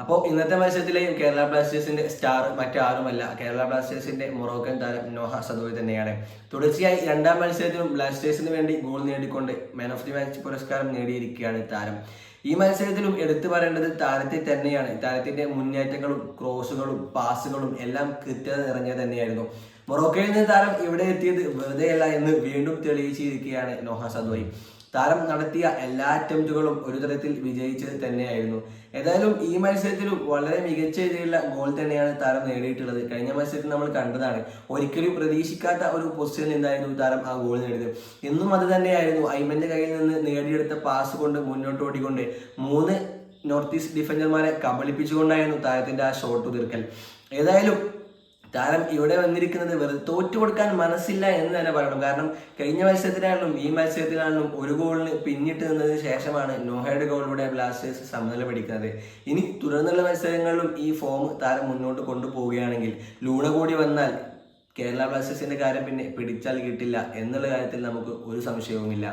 അപ്പോൾ ഇന്നത്തെ മത്സരത്തിലെയും കേരള ബ്ലാസ്റ്റേഴ്സിന്റെ സ്റ്റാർ മറ്റാരുമല്ല. കേരള ബ്ലാസ്റ്റേഴ്സിന്റെ മൊറോക്കൻ താരം നോഹ സദോയ് തന്നെയാണ്. തുടർച്ചയായി രണ്ടാം മത്സരത്തിലും ബ്ലാസ്റ്റേഴ്സിന് വേണ്ടി ഗോൾ നേടിക്കൊണ്ട് മാൻ ഓഫ് ദി മാച്ച് പുരസ്കാരം നേടിയിരിക്കുകയാണ് താരം. ഈ മത്സരത്തിലും എടുത്തു പറയേണ്ടത് താരത്തെ തന്നെയാണ്. താരത്തിന്റെ മുന്നേറ്റങ്ങളും ക്രോസുകളും പാസുകളും എല്ലാം കൃത്യത നിറഞ്ഞത് തന്നെയായിരുന്നു. മൊറോക്കയിൽ നിന്ന് താരം ഇവിടെ എത്തിയത് വെറുതെയല്ല എന്ന് വീണ്ടും തെളിയിച്ചിരിക്കുകയാണ് നോഹ സദോയി താരം നടത്തിയ എല്ലാ അറ്റംപ്റ്റുകളും ഒരു തരത്തിൽ വിജയിച്ചത് തന്നെയായിരുന്നു. ഏതായാലും ഈ മത്സരത്തിലും വളരെ മികച്ച രീതിയിലുള്ള ഗോൾ തന്നെയാണ് താരം നേടിയിട്ടുള്ളത്. കഴിഞ്ഞ മത്സരത്തിൽ നമ്മൾ കണ്ടതാണ് ഒരിക്കലും പ്രതീക്ഷിക്കാത്ത ഒരു പൊസിഷനിൽ നിന്നായിരുന്നു താരം ആ ഗോൾ നേടിയത്. എന്നും അത് തന്നെയായിരുന്നു. ഐമന്റെ കയ്യിൽ നിന്ന് നേടിയെടുത്ത പാസ് കൊണ്ട് മുന്നോട്ട് ഓടിക്കൊണ്ട് മൂന്ന് നോർത്ത് ഈസ്റ്റ് ഡിഫൻഡർമാരെ കബളിപ്പിച്ചുകൊണ്ടായിരുന്നു താരത്തിന്റെ ആ ഷോട്ട് തീർക്കൽ ഏതായാലും താരം ഇവിടെ വന്നിരിക്കുന്നത് വെറുതെ തോറ്റു കൊടുക്കാൻ മനസ്സില്ല എന്ന് തന്നെ പറയണം. കാരണം കഴിഞ്ഞ മത്സരത്തിലാണെങ്കിലും ഈ മത്സരത്തിലാണെങ്കിലും ഒരു ഗോളിന് പിന്നിട്ട് നിന്നതിന് ശേഷമാണ് നോഹയുടെ ഗോളിലൂടെ ബ്ലാസ്റ്റേഴ്സ് സമനില പിടിക്കുന്നത്. ഇനി തുടർന്നുള്ള മത്സരങ്ങളിലും ഈ ഫോം താരം മുന്നോട്ട് കൊണ്ടുപോവുകയാണെങ്കിൽ ലൂണ കൂടി വന്നാൽ കേരള ബ്ലാസ്റ്റേഴ്സിന്റെ കാര്യം പിന്നെ പിടിച്ചാൽ കിട്ടില്ല എന്നുള്ള കാര്യത്തിൽ നമുക്ക് ഒരു സംശയവുമില്ല.